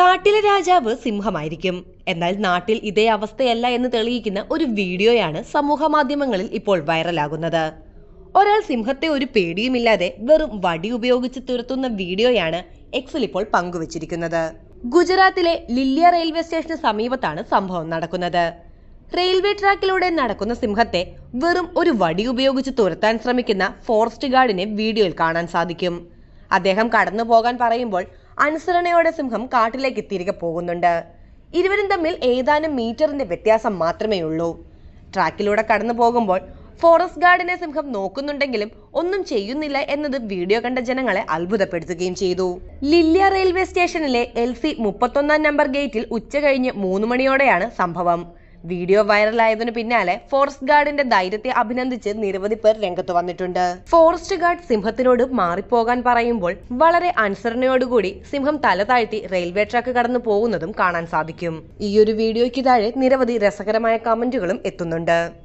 കാട്ടിലെ രാജാവ് സിംഹമായിരിക്കും. എന്നാൽ നാട്ടിൽ ഇതേ അവസ്ഥയല്ല എന്ന് തെളിയിക്കുന്ന ഒരു വീഡിയോയാണ് സമൂഹ മാധ്യമങ്ങളിൽ ഇപ്പോൾ വൈറലാകുന്നത്. ഒരാൾ സിംഹത്തെ ഒരു പേടിയുമില്ലാതെ വെറും വടി ഉപയോഗിച്ച് തുരത്തുന്ന വീഡിയോയാണ് എക്സിൽ ഇപ്പോൾ പങ്കുവച്ചിരിക്കുന്നത്. ഗുജറാത്തിലെ ലില്ലിയ റെയിൽവേ സ്റ്റേഷന് സമീപത്താണ് സംഭവം നടക്കുന്നത്. റെയിൽവേ ട്രാക്കിലൂടെ നടക്കുന്ന സിംഹത്തെ വെറും ഒരു വടി ഉപയോഗിച്ച് തുരത്താൻ ശ്രമിക്കുന്ന ഫോറസ്റ്റ് ഗാർഡിനെ വീഡിയോയിൽ കാണാൻ സാധിക്കും. അദ്ദേഹം കടന്നു പോകാൻ പറയുമ്പോൾ അനുസരണയോടെ സിംഹം കാട്ടിലേക്ക് തിരികെ പോകുന്നുണ്ട്. ഇരുവരും തമ്മിൽ ഏതാനും മീറ്ററിന്റെ വ്യത്യാസം മാത്രമേ ഉള്ളൂ. ട്രാക്കിലൂടെ കടന്നു പോകുമ്പോൾ ഫോറസ്റ്റ് ഗാർഡിനെ സിംഹം നോക്കുന്നുണ്ടെങ്കിലും ഒന്നും ചെയ്യുന്നില്ല എന്നത് വീഡിയോ കണ്ട ജനങ്ങളെ അത്ഭുതപ്പെടുത്തുകയും ചെയ്തു. ലില്ലിയ റെയിൽവേ സ്റ്റേഷനിലെ എൽ സി മുപ്പത്തൊന്നാം നമ്പർ ഗേറ്റിൽ ഉച്ച കഴിഞ്ഞ് മൂന്ന് മണിയോടെയാണ് സംഭവം. വീഡിയോ വൈറലായതിനു പിന്നാലെ ഫോറസ്റ്റ് ഗാർഡിന്റെ ധൈര്യത്തെ അഭിനന്ദിച്ച് നിരവധി പേർ രംഗത്ത് വന്നിട്ടുണ്ട്. ഫോറസ്റ്റ് ഗാർഡ് സിംഹത്തിനോട് മാറിപ്പോകാൻ പറയുമ്പോൾ വളരെ അനുസരണയോടുകൂടി സിംഹം തല താഴ്ത്തി റെയിൽവേ ട്രാക്ക് കടന്നു പോകുന്നതും കാണാൻ സാധിക്കും. ഈ ഒരു വീഡിയോയ്ക്ക് താഴെ നിരവധി രസകരമായ കമന്റുകളും എത്തുന്നുണ്ട്.